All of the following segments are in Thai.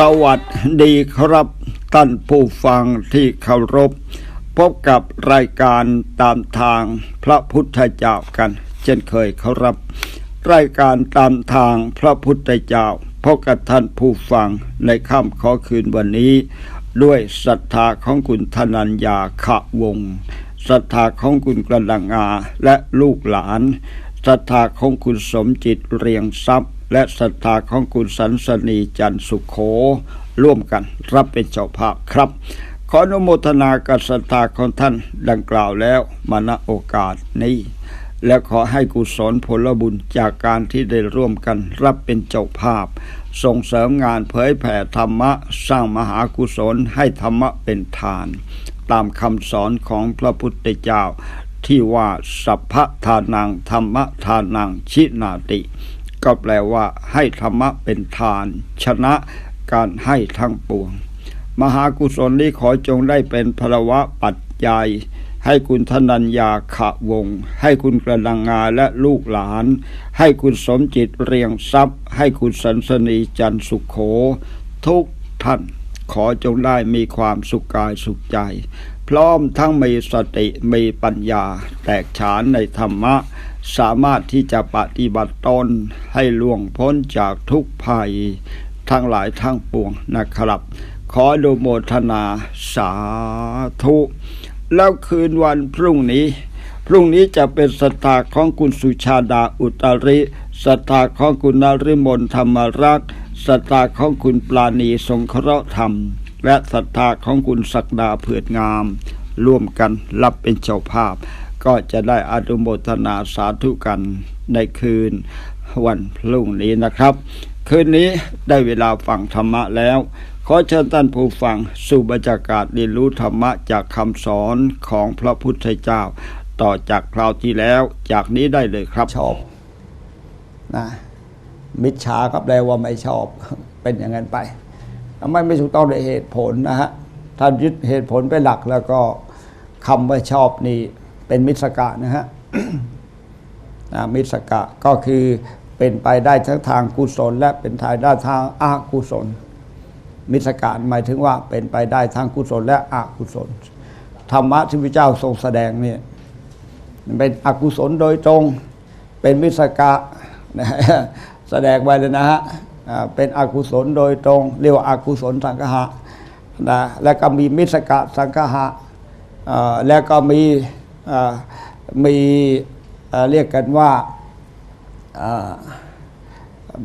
สวัสดีครับท่านผู้ฟังที่เคารพ พบกับรายการตามทางพระพุทธเจ้ากัน เช่นเคยครับ รายการตามทางพระพุทธเจ้าพบกับท่านผู้ฟังในค่ำขอคืนวันนี้ ด้วยศรัทธาของคุณธนัญญาขะวงศรัทธาของคุณกระดังงาและลูกหลานศรัทธาของคุณสมจิตเรียงทรัพย์ และศรัทธาของคุณสันสนีจันสุขโข ร่วมกันรับเป็นเจ้าภาพครับ ขออนุโมทนากับศรัทธาของท่านดังกล่าวแล้วมาณโอกาสนี้ และขอให้กุศลผลบุญจากการที่ได้ร่วมกันรับเป็นเจ้าภาพ ส่งเสริมงานเผยแผ่ธรรมะ สร้างมหากุศลให้ธรรมะเป็นทาน ตามคำสอนของพระพุทธเจ้าที่ว่าสัพพทานังธรรมทานังชินาติ ก็แปลว่า ให้ธรรมะเป็นทาน ชนะการให้ทั้งปวง มหากุศลนี้ขอจงได้เป็นพลวะปัจจัยให้คุณธนัญญาขะวงศ์ให้คุณกระดังงาและลูกหลาน ให้คุณสมจิตเรียงทรัพย์ ให้คุณสันสนีจันสุขโข ทุกท่าน ขอจงได้มีความสุขกายสุขใจ พร้อมทั้งมีสติมีปัญญา แตกฉานในธรรมะ สามารถที่จะปฏิบัติตนให้ล่วงพ้นจากทุกภัยทั้งหลายทั้งปวงนะครับ ขอดูโมทนาสาธุ แล้วคืนวันพรุ่งนี้ พรุ่งนี้จะเป็นสตาของคุณสุชาดาอุตริสตาของคุณนฤมลธรรมรักษ์สตาของคุณปราณีสงเคราะห์ธรรม และศรัทธาของคุณศักดาเผือดงาม ร่วมกันรับเป็นเจ้าภาพ ก็จะได้อนุโมทนาสาธุกันในคืนวันพรุ่งนี้นะครับ คืนนี้ได้เวลาฟังธรรมะแล้ว ขอเชิญท่านผู้ฟังสู่บรรยากาศเรียนรู้ธรรมะจากคำสอนของพระพุทธเจ้า ต่อจากคราวที่แล้วจากนี้ได้เลยครับชอบนะมิจฉาก็แปลว่าไม่ชอบเป็นอย่างนั้นไปทำไมไม่ถูกต้องด้เหตุผลนะฮะถ้ายึดเหตุผลเป็นหลักแล้วก็คำว่าชอบนี่ เป็นมิสกะนะฮะนะมิสกะก็คือเป็นไปได้ทั้งทางกุศล และเป็นทายได้ทางอากุศล มิสกะหมายถึงว่าเป็นไปได้ทางกุศล และอกุศล ธรรมะที่พระเจ้าทรงแสดงเนี่ยเป็นอกุศลโดยตรง เป็นมิสกะนะฮะแสดงไว้เลยนะฮะเป็นอกุศลโดยตรง เรียกว่าอากุศลสังคหะนะแล้วก็มีมิสกะสังคหะแล้วก็มี มีเรียกกันว่า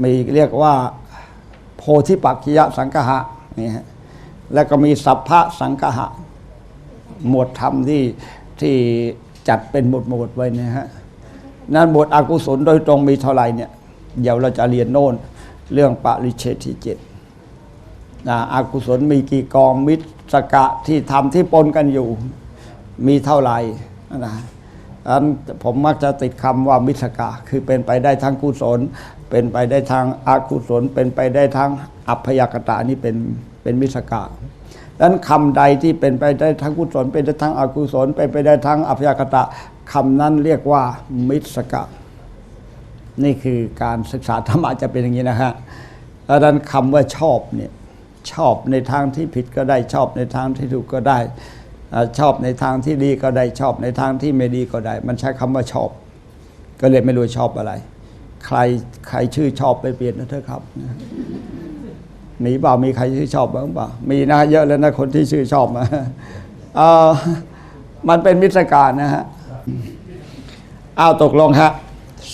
มีเรียกว่าโพธิปักขิยสังคหะนี่ฮะแล้วก็มีสัพพะสังคหะหมวดธรรมที่ที่จัดเป็นหมวดหมวดไว้นะฮะนั้นหมวดอกุศลโดยตรงมีเท่าไหร่เนี่ย เดี๋ยวเราจะเรียนโน่นเรื่องปริเชที่เจ็ดนะอกุศลมีกี่กองมิตรสกะที่ทำที่ปนกันอยู่ มีเท่าไหร่ นะอันผมมักจะติดคำว่ามิสกะ คือเป็นไปได้ทั้งกุศล เป็นไปได้ทางอากุศล เป็นไปได้ทั้งอัพยากตะนี่เป็นเป็นมิสกะดังนั้นคำใดที่เป็นไปได้ทั้งกุศล เป็นได้ทั้งอกุศล เป็นไปได้ทั้งอัพยากตะคำนั้นเรียกว่ามิสกะ นี่คือการศึกษาธรรมะจะเป็นอย่างนี้นะฮะดังนั้นคำว่าชอบเนี่ยชอบในทางที่ผิดก็ได้ชอบในทางที่ถูกก็ได้ ชอบในทางที่ดีก็ได้ชอบในทางที่ไม่ดีก็ได้ มันใช้คำว่าชอบ ก็เลยไม่รู้ชอบอะไร ใครใครชื่อชอบไปเปลี่ยนนะเถอะครับมีเปล่ามีใครชื่อชอบบ้างเปล่ามีนะเยอะแล้วนะคนที่ชื่อชอบมาอมันเป็นมิตรการนะฮะอ้าวตกลงฮะ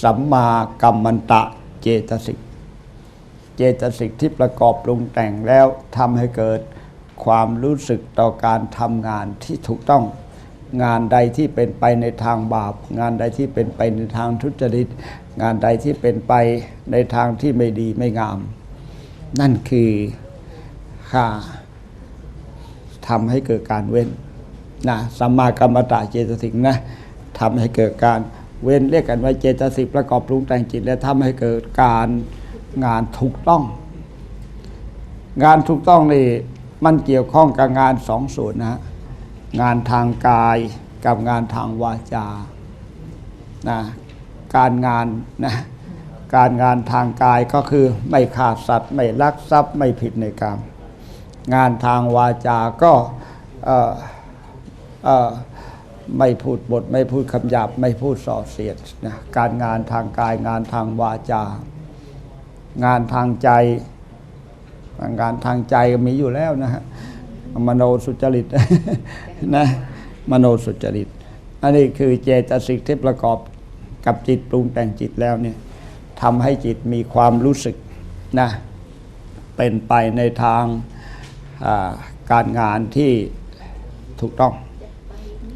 สัมมากัมมันตะเจตสิก เจตสิกที่ประกอบปรุงแต่งแล้วทำให้เกิด ความรู้สึกต่อการทำงานที่ถูกต้อง งานใดที่เป็นไปในทางบาป งานใดที่เป็นไปในทางทุจริต งานใดที่เป็นไปในทางที่ไม่ดีไม่งาม นั่นคือค่าทำให้เกิดการเว้นนะสัมมากรรมตะเจตสิกนะทำให้เกิดการเว้นเรียกกันว่าเจตสิกประกอบปรุงแต่งจิต และทำให้เกิดการงานถูกต้อง งานถูกต้องนี่ มันเกี่ยวข้องกับงานสองส่วนนะฮะงานทางกายกับงานทางวาจานะการงานนะการงานทางกายก็คือไม่ฆ่าสัตว์ไม่ลักทรัพย์ไม่ผิดในกรรมงานทางวาจาก็ไม่พูดบท ไม่พูดคำหยาบ ไม่พูดส่อเสียดนะการงานทางกายงานทางวาจา งานทางใจ งานทางใจมีอยู่แล้วนะฮะมโนสุจริตนะมโนสุจริต อันนี้คือเจตสิกที่ประกอบกับจิตปรุงแต่งจิตแล้วเนี่ยทำให้จิตมีความรู้สึกนะเป็นไปในทางาการงานที่ถูกต้อง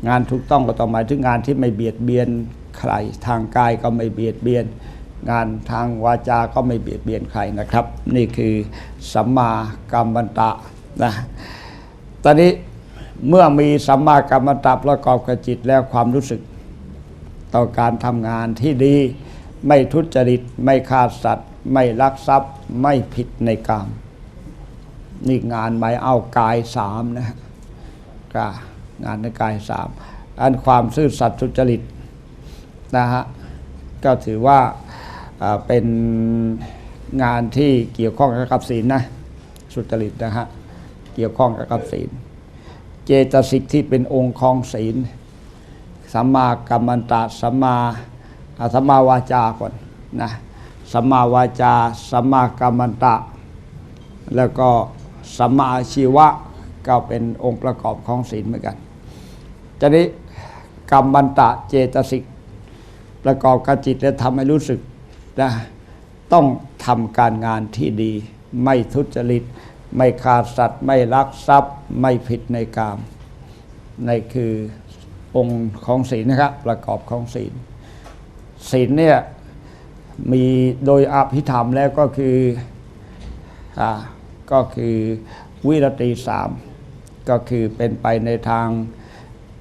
งานถูกต้องก็ต้องหมายถึงงานที่ไม่เบียดเบียนใครทางกายก็ไม่เบียดเบียน งานทางวาจาก็ไม่เบียดเบียนใครนะครับ นี่คือสัมมากัมมันตะนะตอนนี้เมื่อมีสัมมากัมมันตะประกอบกับจิตแล้วความรู้สึก ต่อการทำงานที่ดี ไม่ทุจริต ไม่ฆ่าสัตว์ ไม่ลักทรัพย์ ไม่ผิดในกรรมนี่งานหมายเอากายสามนะกางานในกายสามอันความซื่อสัตย์สุจริตนะฮะก็ถือว่า เป็นงานที่เกี่ยวข้องกับศีลนะสุจริตนะฮะเกี่ยวข้องกับศีล เจตสิกที่เป็นองค์ของศีลสัมมากัมมันตะสัมมาอ่าสัมมาวาจาก่อนนะสัมมาวาจาสัมมากัมมันตะ แล้วก็สัมมาอาชีวะก็เป็นองค์ประกอบของศีลเหมือนกันจะนี้กัมมันตะเจตสิกประกอบกับจิตและทำให้รู้สึก นะต้องทำการงานที่ดี ไม่ทุจริต ไม่ขาดสัตว์ ไม่ลักทรัพย์ ไม่ผิดในกามในคือองค์ของศีลนะครับ ประกอบของศีลศีลเนี่ยมีโดยอภิธรรมแล้วก็คืออก็คือวิรติสามก็คือเป็นไปในทาง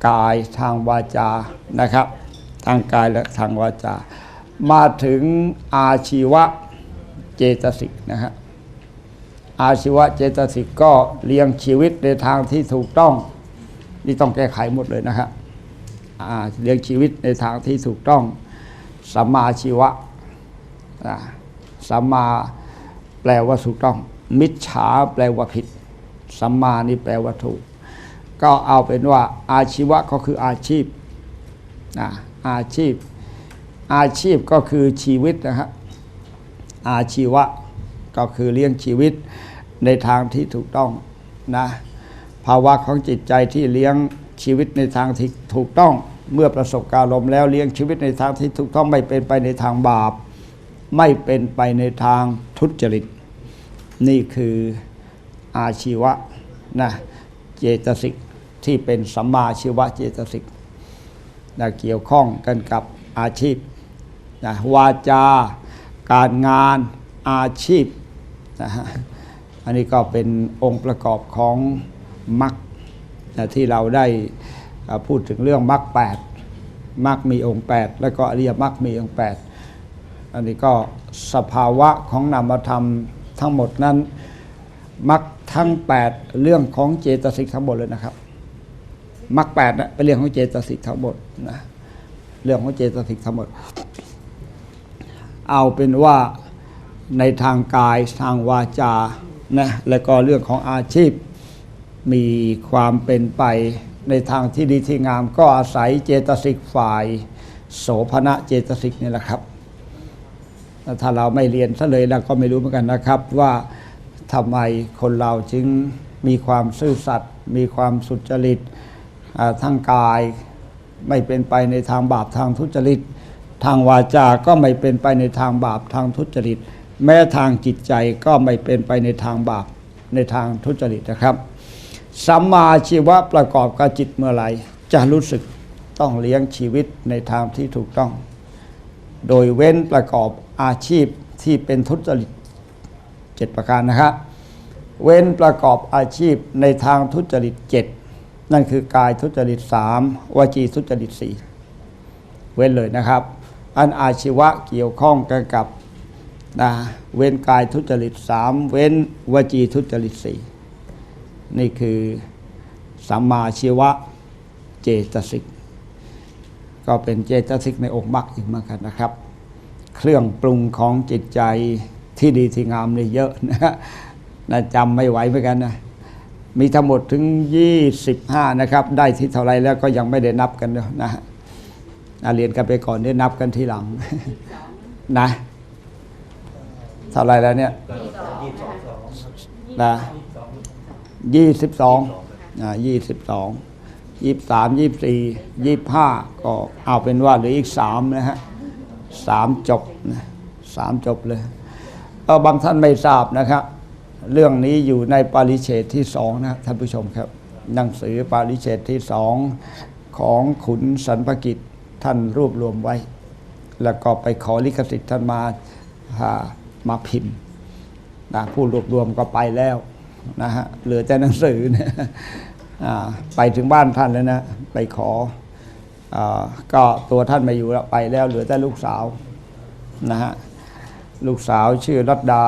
กายทางวาจานะครับ ทางกายและทางวาจา มาถึงอาชีวะเจตสิกนะฮะอาชีวะเจตสิกก็เลี้ยงชีวิตในทางที่ถูกต้อง นี่ต้องแก้ไขหมดเลยนะครับเลี้ยงชีวิตในทางที่ถูกต้องสัมมาชีวะสัมมาแปลว่าถูกต้อง มิจฉาแปลว่าผิดสัมมานี่แปลว่าถูก ก็เอาเป็นว่าอาชีวะก็คืออาชีพนะอาชีพ อาชีพก็คือชีวิตนะฮะอาชีวะก็คือเลี้ยงชีวิตในทางที่ถูกต้องนะภาวะของจิตใจที่เลี้ยงชีวิตในทางที่ถูกต้อง เมื่อประสบการณ์ลมแล้วเลี้ยงชีวิตในทางที่ถูกต้องไม่เป็นไปในทางบาป ไม่เป็นไปในทางทุจริต นี่คืออาชีวะนะเจตสิกที่เป็นสัมมาอาชีวะเจตสิกนะเกี่ยวข้องกันกับอาชีพ นะวาจาการงานอาชีพนะฮะอันนี้ก็เป็นองค์ประกอบของมรรคที่เราได้พูดถึงเรื่องมรรคแปดมรรคมีองค์ 8 แล้วก็อริยมรรคมีองค์ 8 อันนี้ก็สภาวะของนามธรรมทั้งหมดนั้นมรรคทั้ง 8 เรื่องของเจตสิกทั้งหมดเลยนะครับมรรคแปดนะเป็นเรื่องของเจตสิกทั้งหมดนะเรื่องของเจตสิกทั้งหมด เอาเป็นว่าในทางกายทางวาจานะแล้วก็เรื่องของอาชีพ มีความเป็นไปในทางที่ดีที่งาม ก็อาศัยเจตสิกฝ่าย โสภณะเจตสิกนี่แหละครับถ้าเราไม่เรียนซะเลยเราก็ไม่รู้เหมือนกันนะครับว่าทำไมคนเราจึงมีความซื่อสัตย์มีความสุจริตอ่าทั้งกายไม่เป็นไปในทางบาปทางทุจริต ทางวาจาก็ไม่เป็นไปในทางบาปทางทุจริต แม้ทางจิตใจก็ไม่เป็นไปในทางบาปในทางทุจริตนะครับสัมมาชีวะประกอบกับจิตเมื่อไหร่จะรู้สึกต้องเลี้ยงชีวิตในทางที่ถูกต้อง โดยเว้นประกอบอาชีพที่เป็นทุจริตเจ็ดประการนะครับเว้นประกอบอาชีพในทางทุจริตเจ็ดนั่นคือกายทุจริตสามวจีทุจริตสี่เว้นเลยนะครับ อันอาชีวะเกี่ยวข้องกันกับนะเว้นกายทุจริตสามเว้นวจีทุจริตสี่นี่คือสัมมาชีวะเจตสิก ก็เป็นเจตสิกในองค์มรรคอีกเหมือนกันนะครับ เครื่องปรุงของจิตใจที่ดีที่งามนี่เยอะนะฮะนะจำไม่ไหวเหมือนกันนะมีทั้งหมดถึง 25 นะครับ ได้ที่เท่าไรแล้วก็ยังไม่ได้นับกันนะ ฮะอะเรียนกันไปก่อนได้นับกันทีหลังนะเท่าไรแล้วเนี่ยนะยี่สิบสองอ่ายี่สิบสองยี่สามยี่สี่ยี่ห้าก็เอาเป็นว่าเหลืออีกสามนะฮะสามจบนะสามจบเลยเออบางท่านไม่ทราบนะครับ เรื่องนี้อยู่ในปาริเชตที่สองนะท่านผู้ชมครับ หนังสือปาริเชตที่สองของขุนสันพกิจ ท่านรวบรวมไว้ แล้วก็ไปขอลิขสิทธิ์ท่านมามาพิมพ์นะผู้รวบรวมก็ไปแล้วนะฮะเหลือแต่หนังสือนี่ยอ่าไปถึงบ้านท่านแล้วนะ ไปขออาก็ตัวท่านม่อยู่แล้วไปแล้ว เหลือแต่ลูกสาวนะฮะลูกสาวชื่อรัตดา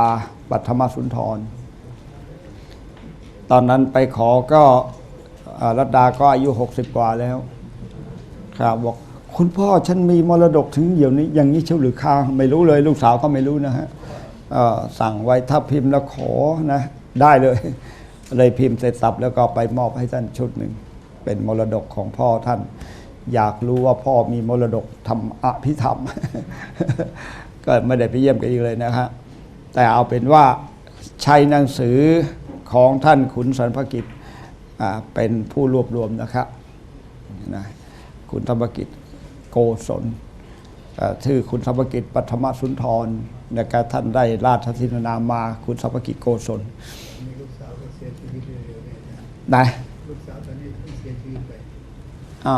ปัทมสุนทร ตอนนั้นไปขอก็อ่ารัตดาก็อายุ60กว่าแล้ว ครับบอก คุณพ่อฉันมีมรดกถึงเดี๋ยวนี้ อย่างนี้เชียวหรือข้าไม่รู้เลย ลูกสาวก็ไม่รู้นะฮะสั่งไว้ถ้าพิมพ์แล้วขอนะ ได้เลย เลยพิมพ์เสร็จสับแล้วก็ไปมอบให้ท่านชุดหนึ่ง เป็นมรดกของพ่อท่าน อยากรู้ว่าพ่อมีมรดกทำอภิธรรม ก็ไม่ได้ไปเยี่ยมกันอีกเลยนะฮะแต่เอาเป็นว่าใช้หนังสือของท่านขุนสันพกิจเป็นผู้รวบรวมนะครับนะคุณธรรมกิจ โกศลเอ่อชื่อคุณธรรมกิจปัทมสุนทรนะครับท่านได้ราชทินนามมา คุณธรรมกิจโกศลมีลูกสาวก็เสียชีวิตเร็วๆเนี่ยนะนะลูกสาวตอนนี้เพิ่งเสียชีวิตไปอ่า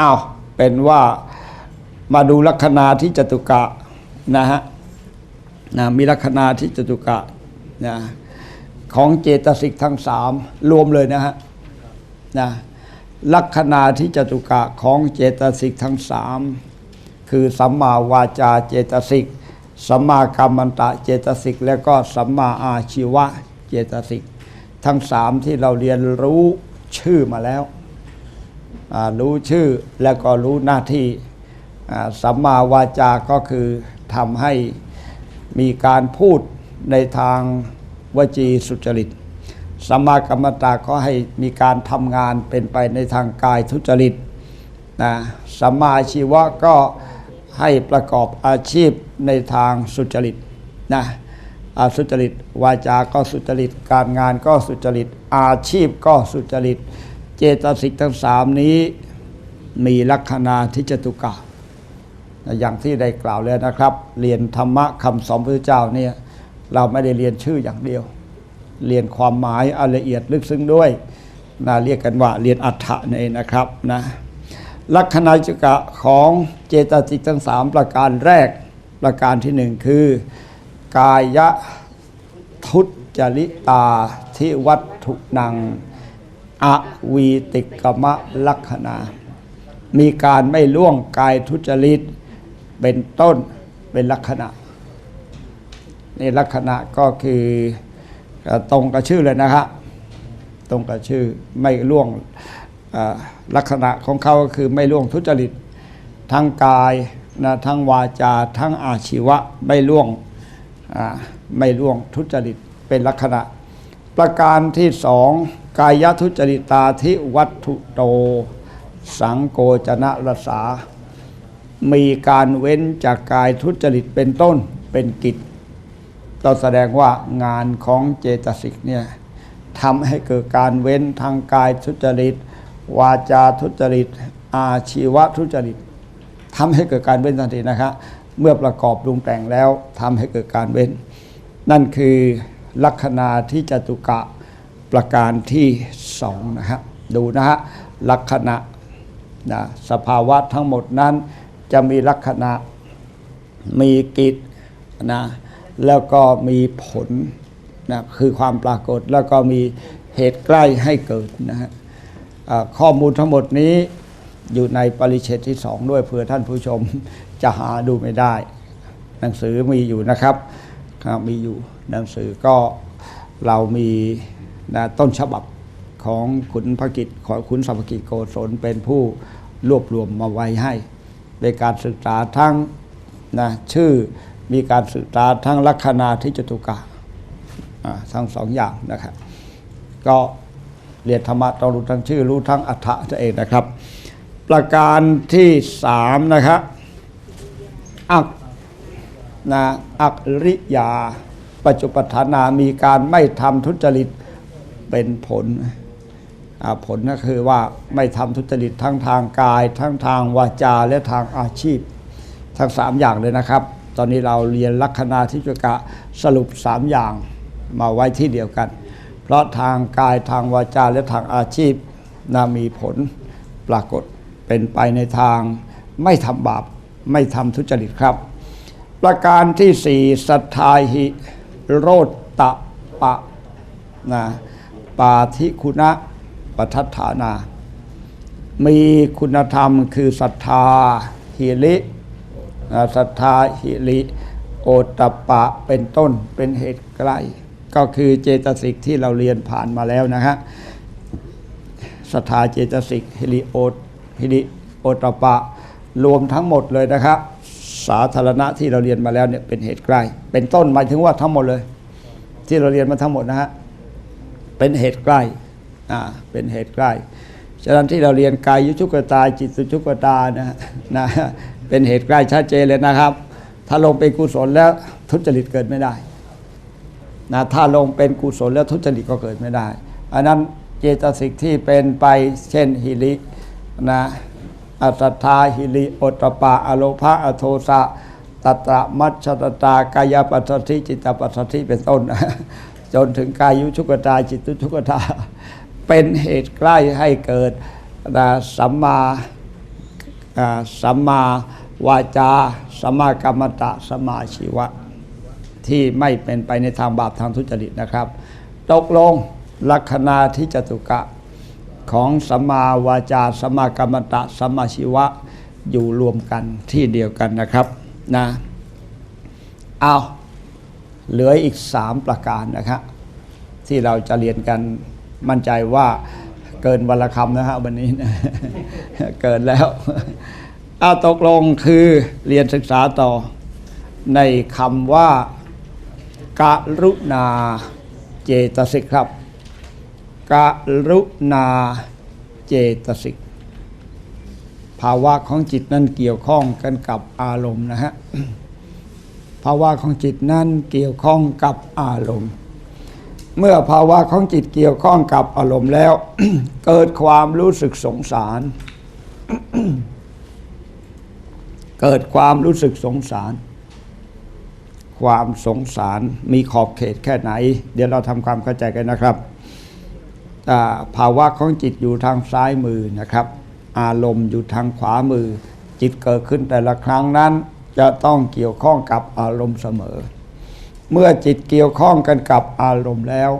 อ้าวเป็นว่ามาดูลัคนาที่จตุกะนะฮะนะมีลัคนาที่จตุกะนะของเจตสิกทั้งสามรวมเลยนะฮะนะ ลัคนาที่จตุกะของเจตสิกทั้งสามคือสัมมาวาจาเจตสิกสัมมากรรมันตะเจตสิก และก็สัมมาอาชีวะเจตสิก ทั้งสามที่เราเรียนรู้ชื่อมาแล้วรู้ชื่อแล้วก็รู้หน้าที่สัมมาวาจาก็คือทำให้มีการพูดในทางวจีสุจริต สัมมากรรมตาก็ให้มีการทำงานเป็นไปในทางกายทุจริตนะสัมมาชีวะก็ให้ประกอบอาชีพในทางสุจริตนะสุจริตวาจาก็สุจริต การงานก็สุจริต อาชีพก็สุจริต เจตสิกทั้งสามนี้มีลัคนาทิจตุกะอย่างที่ได้กล่าวแล้วนะครับ เรียนธรรมะคำสอนพระเจ้าเนี่ยเราไม่ได้เรียนชื่ออย่างเดียว เรียนความหมายอันละเอียดลึกซึ้งด้วยนะเรียกกันว่าเรียนอัฏฐะนั่นะครับนะลัคนาจิกะของเจตสิกทั้งสามประการแรกประการที่หนึ่งคือ กายทุจริตาที่วัตถุนังอวีติกมะลักษณามีการไม่ล่วงกายทุจริตเป็นต้นเป็นลักษณะนี่ลักษณะก็คือ ตรงกับชื่อเลยนะครับตรงกับชื่อไม่ล่วงลักษณะของเขาก็คือไม่ล่วงทุจริต ทั้งกายนะทั้งวาจา ทั้งอาชีวะไม่ล่วงไม่ล่วงทุจริตเป็นลักษณะ ประการที่สองกายทุจริตาทิวัตถุโต สังโกจนะรสา มีการเว้นจากกายทุจริตเป็นต้นเป็นกิจ เราแสดงว่างานของเจตสิกเนี่ยทำให้เกิดการเว้นทางกายทุจริต วาจาทุจริต อาชีวะทุจริตทำให้เกิดการเว้นทันทีนะครับเมื่อประกอบปรุงแต่งแล้วทำให้เกิดการเว้น นั่นคือลัคนาที่จตุกะประการที่สองนะฮะดูนะฮะลัคนานะสภาวะทั้งหมดนั้นจะมีลัคนามีกิจนะ แล้วก็มีผลนะคือความปรากฏแล้วก็มีเหตุใกล้ให้เกิดนะฮะข้อมูลทั้งหมดนี้อยู่ในปริเชตที่สองด้วยเผื่อท่านผู้ชมจะหาดูไม่ได้ หนังสือมีอยู่นะครับมีอยู่หนังสือก็เรามีนะต้นฉบับของขุนพกิจของขุนสัมภกิจโกศลเป็นผู้รวบรวมมาไว้ให้เป็นการศึกษาทั้งนะชื่อ มีการศึกษาทั้งลัคนาทิจตุกาทั้งสองอย่างนะครับ ก็เรียนธรรมะต้องรู้ทั้งชื่อรู้ทั้งอัฏฐะตัวเองนะครับ ประการที่สามนะครับอักนะอักริยา ปัจจุปทานามีการไม่ทำทุจริตเป็นผลผลก็คือว่าไม่ทำทุจริตทั้งทางกาย ทั้งทางวาจาและทางอาชีพ ทั้งสามอย่างเลยนะครับ ตอนนี้เราเรียนลัคนาทิจกะสรุปสามอย่างมาไว้ที่เดียวกัน เพราะทางกายทางวาจาและทางอาชีพนามีผลปรากฏเป็นไปในทางไม่ทำบาปไม่ทำทุจริตครับ ประการที่สี่สัทธาหิโรตตะปะนะปาธิคุณะปัฏฐานา มีคุณธรรมคือศรัทธาหิริ ศรัทธาหิริโอตปปะเป็นต้นเป็นเหตุใกล้ ก็คือเจตสิกที่เราเรียนผ่านมาแล้วนะฮะศรัทธาเจตสิกหิริโอหิริโอตปปะ รวมทั้งหมดเลยนะครับสาธารณะที่เราเรียนมาแล้วเนี่ยเป็นเหตุใกล้ เป็นต้นหมายถึงว่าทั้งหมดเลย ที่เราเรียนมาทั้งหมดนะฮะเป็นเหตุใกล้อ่าเป็นเหตุใกล้ฉะนั้นที่เราเรียนกายยุชุกตาจิตสุชุกตานะฮะนะ เป็นเหตุใกล้ชัดเจนเลยนะครับ ถ้าลงเป็นกุศลแล้วทุจริตเกิดไม่ได้นะถ้าลงเป็นกุศลแล้วทุจริตก็เกิดไม่ได้ อันนั้นเจตสิกที่เป็นไปเช่นหิรินะอัตตาหิริโอตตปาอโลภะอโทสะตัตระมัชชตตากายปัสสธิจิตตปัสสธิเป็นต้น จนถึงกายุชุกตาจิตุชุกตา เป็นเหตุใกล้ให้เกิดนะสัมมา สัมมาวาจาสัมมากรรมตะสัมมาชีวะ ที่ไม่เป็นไปในทางบาปทางทุจริตนะครับ ตกลงลัคนาทิจตุกะของสัมมาวาจาสัมมากรรมตะสัมมาชีวะอยู่รวมกันที่เดียวกันนะครับนะเอาเหลืออีกสามประการนะครับที่เราจะเรียนกันมั่นใจว่า เกินวันละคำนะฮะวันนี้นะเกินแล้วอาตกลงคือเรียนศึกษาต่อ ในคำว่าการุณาเจตสิกครับกรุณาเจตสิก ภาวะของจิตนั้นเกี่ยวข้องกันกับอารมณ์นะฮะภาวะของจิตนั้นเกี่ยวข้องกับอารมณ์ เมื่อภาวะของจิตเกี่ยวข้องกับอารมณ์แล้ว เกิดความรู้สึกสงสาร เกิดความรู้สึกสงสาร ความสงสารมีขอบเขตแค่ไหน เดี๋ยวเราทำความเข้าใจกันนะครับภาวะของจิตอยู่ทางซ้ายมือนะครับ อารมณ์อยู่ทางขวามือ จิตเกิดขึ้นแต่ละครั้งนั้น จะต้องเกี่ยวข้องกับอารมณ์เสมอ เมื่อจิตเกี่ยวข้องกันกับอารมณ์แล้ว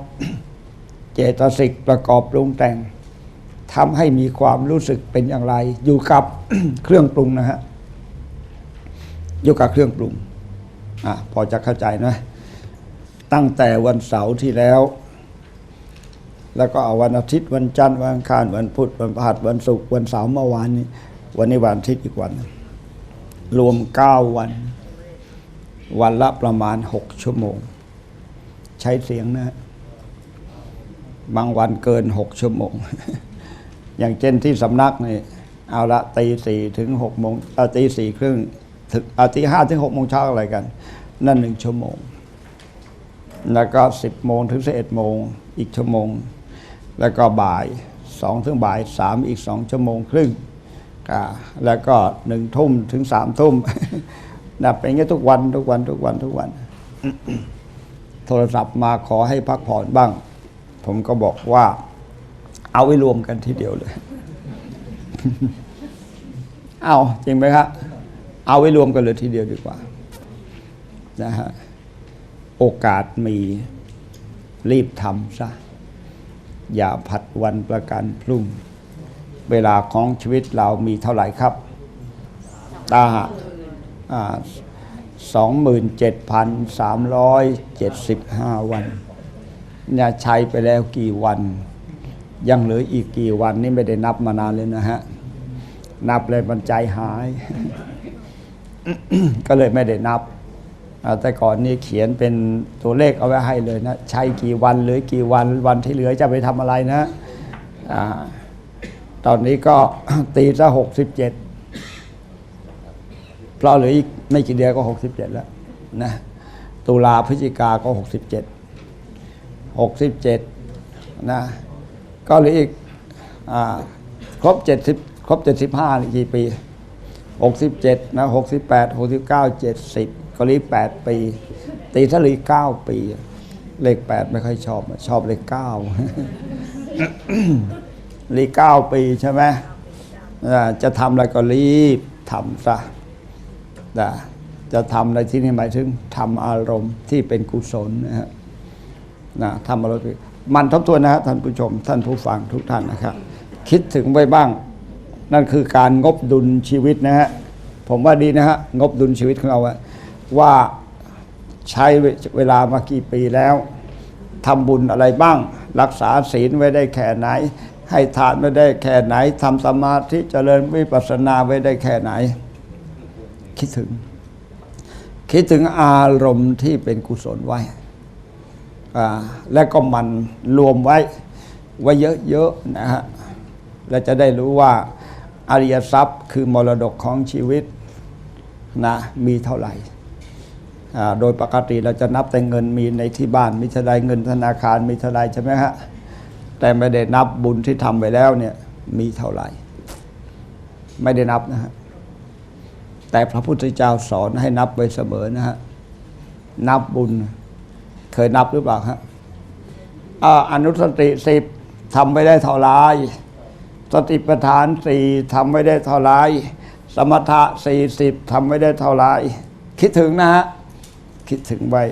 เจตสิกประกอบปรุงแต่งทำให้มีความรู้สึกเป็นอย่างไร อยู่กับเครื่องปรุงนะฮะอยู่กับเครื่องปรุงอะพอจะเข้าใจนะตั้งแต่วันเสาร์ที่แล้ว แล้วก็เอาวันอาทิตย์วันจันทร์วันอังคารวันพุธวันพฤหัสวันศุกร์วันเสาร์เมื่อวานนี้ วันนี้วันอาทิตย์อีกวัน รวมเก้าวัน วันละประมาณหกชั่วโมง ใช้เสียงนะ บางวันเกินหกชั่วโมง อย่างเช่นที่สำนักนี่เอาละตีสี่ถึงหกโมงเอาตีสี่ครึ่งถึงเอาตีห้าถึงหกโมงเช้าอะไรกัน นั่นหนึ่งชั่วโมง แล้วก็สิบโมงถึงสิบเอ็ดโมงอีกชั่วโมง แล้วก็บ่ายสองถึงบ่ายสามอีกสองชั่วโมงครึ่งแล้วก็หนึ่งทุ่มถึงสามทุ่ม นะเป็นอย่างนี้ทุกวันทุกวันทุกวันทุกวัน โทรศัพท์มาขอให้พักผ่อนบ้าง ผมก็บอกว่า เอาไว้รวมกันทีเดียวเลย เอาจริงไหมครับเอาไว้รวมกันเลยทีเดียวดีกว่านะฮะโอกาสมีรีบทำซะ อย่าผัดวันประกันพรุ่ง เวลาของชีวิตเรามีเท่าไหร่ครับ ตาหะ 27,375 วันเนี่ยใช้ไปแล้วกี่วัน ยังเหลืออีกกี่วันนี่ไม่ได้นับมานานเลยนะฮะ นับเลยมันใจหาย ก็เลยไม่ได้นับ แต่ก่อนนี่เขียนเป็นตัวเลขเอาไว้ให้เลยนะ ใช้กี่วันเหลือกี่วันวันที่เหลือจะไปทำอะไรนะ ตอนนี้ก็ตีซะหกสิบเจ็ด เพราะเหลืออีกไม่กี่เดือนก็หกสิบเจ็ดแล้วนะตุลาพฤศจิกาก็หกสิบเจ็ดหกสิบเจ็ดนะก็เหลืออีกอครบเจ็ดสิบครบเจ็ดสิบห้ากี่ปีหกสิบเจ็ดนะหกสิบแปดหกสิบเก้าเจ็ดสิบก็รีแปดปี ตีทะลีเก้าปี เลขแปดไม่ค่อยชอบ ชอบเลขเก้าลีเก้าปีใช่ไหมจะทำอะไรก็รีบทำซะ นะจะทำอะไรที่นี่หมายถึงทำอารมณ์ที่เป็นกุศลนะฮะนะทำอารมณ์มันทบทวนนะท่านผู้ชม ท่านผู้ฟังทุกท่านนะครับ คิดถึงไว้บ้าง นั่นคือการงบดุลชีวิตนะฮะผมว่าดีนะฮะงบดุลชีวิตของเราว่าใช้เวลามากี่ปีแล้วทำบุญอะไรบ้าง รักษาศีลไว้ได้แค่ไหน ให้ทานไว้ได้แค่ไหนทำสมาธิเจริญวิปัสสนาไว้ได้แค่ไหน คิดถึง คิดถึงอารมณ์ที่เป็นกุศลไว้ และก็มันรวมไว้ ไว้เยอะๆนะฮะและจะได้รู้ว่าอริยทรัพย์คือมรดกของชีวิตนะมีเท่าไหร่ โดยปกติเราจะนับแต่เงินมีในที่บ้านมีเท่าไรเงินธนาคารมีเท่าไรใช่ไหมฮะแต่ไม่ได้นับบุญที่ทำไปแล้วเนี่ยมีเท่าไหร่ ไม่ได้นับนะฮะ แต่พระพุทธเจ้าสอนให้นับไว้เสมอนะฮะ นับบุญ เคยนับหรือเปล่าฮะอนุสติสิบทำไปได้เท่าไรสติปัฏฐานสี่ทำไม่ได้เท่าไรสมถะสี่สิบทำไม่ได้เท่าไรคิดถึงนะฮะ คิดถึงไว้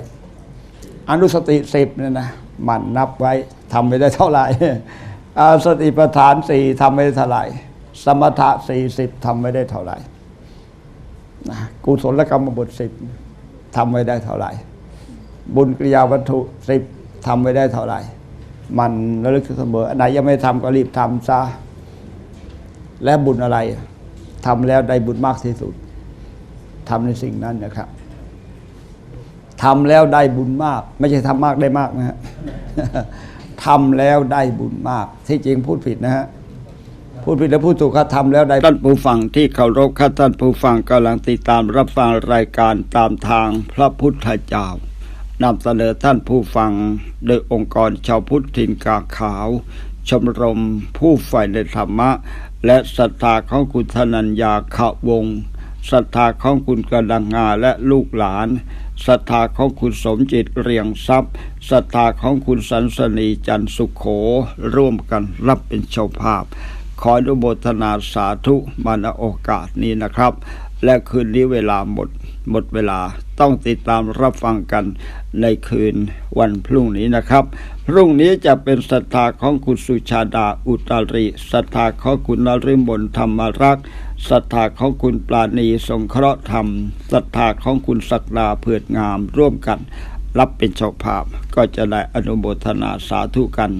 อนุสติสิบเนี่ยนะมันนับไว้ทำไม่ได้เท่าไหร่สติปัฏฐานสี่ทำไม่ได้เท่าไหร่สมถะสี่สิบทำไม่ได้เท่าไหร่ นะกุศลกรรมบทสิบทำไม่ได้เท่าไหร่ บุญกิริยาวัตถุสิบทำไม่ได้เท่าไหร่ มันระลึกเสมออันไหนยังไม่ทำก็รีบทำซะและบุญอะไรทำแล้วได้บุญมากที่สุดทำในสิ่งนั้นนะครับทำแล้วได้บุญมาก ไม่ใช่ทำมากได้มากนะฮะทำแล้วได้บุญมาก ที่จริงพูดผิดนะฮะ พูดผิดแล้วพูดถูกครับทำแล้วได้ท่านผู้ฟังที่เคารพครับท่านผู้ฟังกำลังติดตามรับฟังรายการตามทางพระพุทธเจ้านำเสนอท่านผู้ฟังโดยองค์กรชาวพุทธถิ่นกาขาว ชมรมผู้ใฝ่ในธรรมะ และศรัทธาของคุณธนัญญาขะวงศรัทธาของคุณกระดังงาและลูกหลานศรัทธาของคุณสมจิตเรียงทรัพย์ศรัทธาของคุณสันสนีจันสุขโข ร่วมกันรับเป็นเจ้าภาพ ขออนุโมทนาสาธุมาณโอกาสนี้นะครับ และคืนนี้เวลาหมดหมดเวลาต้องติดตามรับฟังกันในคืนวันพรุ่งนี้นะครับ พรุ่งนี้จะเป็นศรัทธาของคุณสุชาดาอุตริศรัทธาของคุณนฤมลธรรมรักษ์ศรัทธาของคุณปราณีสงเคราะห์ธรรมศรัทธาของคุณศักดาเผือดงามร่วมกัน รับเป็นเจ้าภาพก็จะได้อนุโมทนาสาธุกัน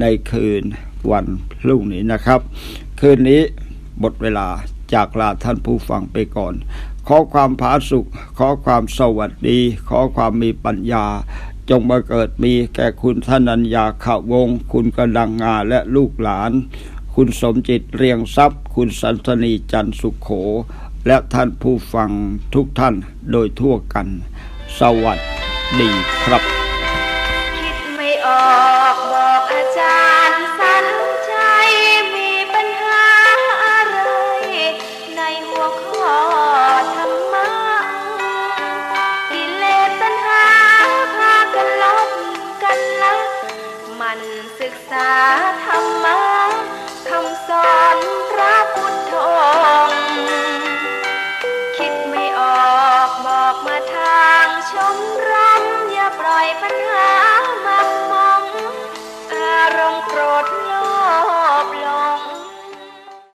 ในคืนวัน รุ่งนี้นะครับ คืนนี้หมดเวลาจากลาท่านผู้ฟังไปก่อน ขอความผาสุข ขอความสวัสดี ขอความมีปัญญา จงมาเกิดมีแก่คุณธนัญญาขาวง คุณกระดังงาและลูกหลาน คุณสมจิตเรียงทรัพย์ คุณสันสนีจันสุขโข และท่านผู้ฟังทุกท่านโดยทั่วกัน สวัสดีครับ มรำอย่าปล่อยปัญหามักมองอารมณ์โกรธ